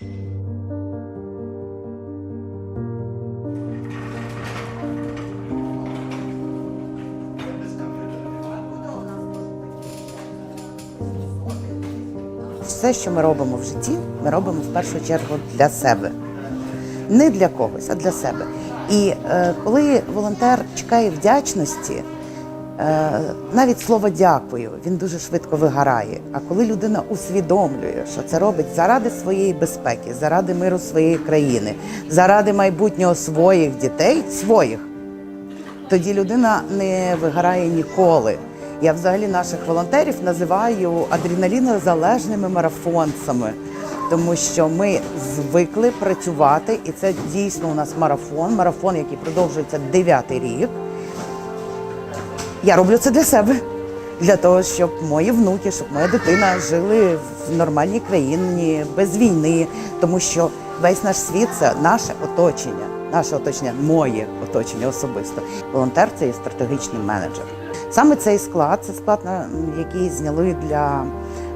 Все, що ми робимо в житті, ми робимо в першу чергу для себе. Не для когось, а для себе. І е, коли волонтер чекає вдячності, навіть слово дякую він дуже швидко вигорає. А коли людина усвідомлює, що це робить заради своєї безпеки, заради миру своєї країни, заради майбутнього своїх дітей, своїх, тоді людина не вигорає ніколи. Я взагалі наших волонтерів називаю адреналінозалежними марафонцями, тому що ми звикли працювати, і це дійсно у нас марафон, марафон, який продовжується дев'ятий рік. Я роблю це для себе, для того, щоб мої внуки, щоб моя дитина жили в нормальній країні, без війни, тому що весь наш світ це наше оточення, наше оточення, моє оточення особисто. Волонтер це є стратегічний менеджер. Саме цей склад це склад, який зняли для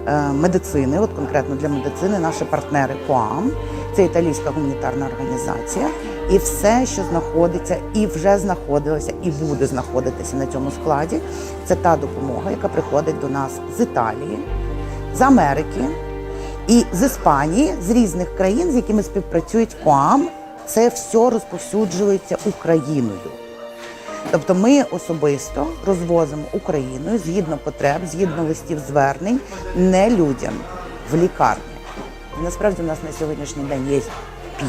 е, медицини, от конкретно для медицини, наші партнери КОАМ, це італійська гуманітарна організація. І все, що знаходиться, і вже знаходилося, і буде знаходитися на цьому складі, це та допомога, яка приходить до нас з Італії, з Америки і з Іспанії, з різних країн, з якими співпрацюють КОАМ. Це все розповсюджується Україною. Тобто ми особисто розвозимо Україною згідно потреб, згідно листів звернень, не людям в лікарні. Насправді у нас на сьогоднішній день є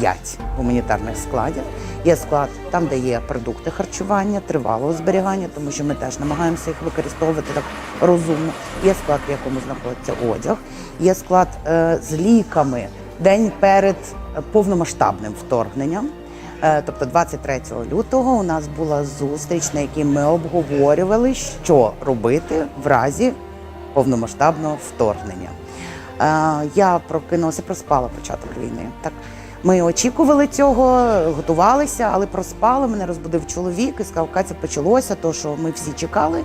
п'ять гуманітарних складів. Є склад там, де є продукти харчування, тривалого зберігання, тому що ми теж намагаємося їх використовувати так розумно. Є склад, в якому знаходиться одяг, є склад е, з ліками день перед е, повномасштабним вторгненням. Е, Тобто 23 лютого у нас була зустріч, на якій ми обговорювали, що робити в разі повномасштабного вторгнення. Е, Я прокинулася, проспала початок війни. Так ми очікували цього, готувалися, але проспали. Мене розбудив чоловік і сказав, Катя, почалося, то що ми всі чекали.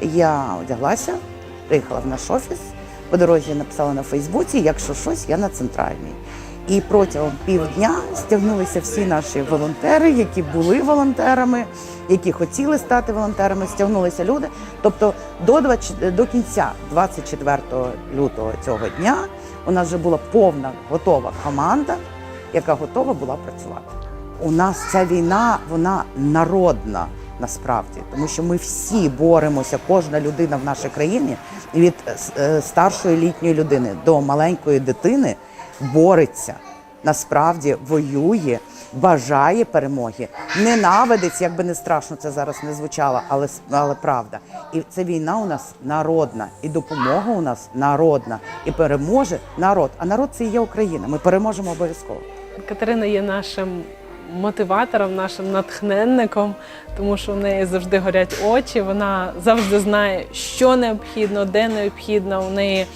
Я одяглася, приїхала в наш офіс. По дорозі написала на Фейсбуці, якщо щось, я на центральній. І протягом півдня стягнулися всі наші волонтери, які були волонтерами, які хотіли стати волонтерами, стягнулися люди. Тобто до 20, до кінця 24 лютого цього дня у нас вже була повна готова команда, яка готова була працювати. У нас ця війна вона народна насправді, тому що ми всі боремося, кожна людина в нашій країні від е, старшої літньої людини до маленької дитини бореться, насправді воює, бажає перемоги, ненавидить, як би не страшно це зараз не звучало, але, але правда. І ця війна у нас народна, і допомога у нас народна, і переможе народ. А народ це і є Україна. Ми переможемо обов'язково. Катерина є нашим мотиватором, нашим натхненником, тому що в неї завжди горять очі. Вона завжди знає, що необхідно, де необхідно. У неї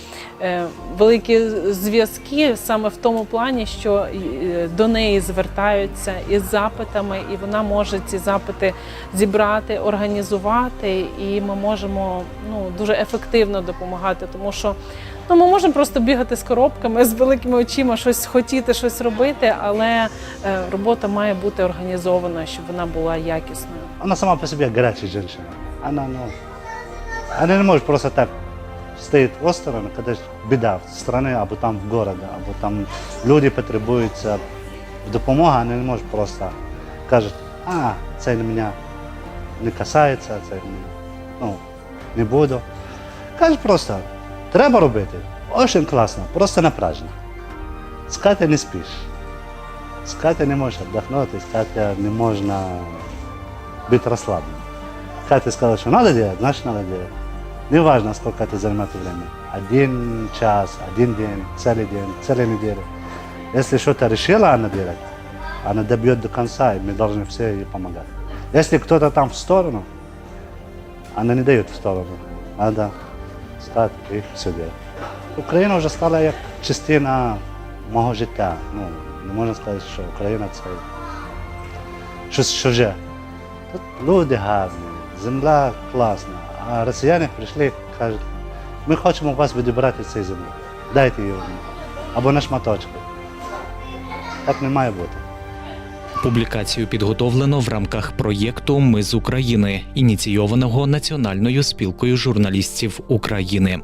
е, великі зв'язки саме в тому плані, що е, до неї звертаються із запитами, і вона може ці запити зібрати, організувати, і ми можемо ну, дуже ефективно допомагати, тому що. Ну, ми можемо просто бігати з коробками, з великими очима, щось хотіти, щось робити, але е, робота має бути організована, щоб вона була якісною. Она сама по себе горячая женщина. Она, ну, она не может просто так стоит осторонь, когда беда в стране, або там в городе, або там люди потребуються допомога, она не може просто каже, а, це не мене не касається, це не, ну, не буду. Каже просто, треба робити. Очень класно, просто напряжно. З Катя не спиш. З Катя не можеш віддохнути, з Катя не можна быть расслабленным. Катя сказала, что надо делать, значит надо делать. Неважно, сколько это займет время. Один час, один день, целый день, целую неделю. Если что-то решила она делать, она добьет до конца, и мы должны все ей помогать. Если кто-то там в сторону, она не дает в сторону. Надо стать и все делать. Україна вже стала як частина мого життя. Ну, не можна сказати, що Україна це щось чуже. Тут люди гарні, земля класна. А росіяни прийшли кажуть, ми хочемо вас відібрати цю землю. Дайте її. Або на шматочки. Так не має бути. Публікацію підготовлено в рамках проєкту Ми з України, ініційованого Національною спілкою журналістів України.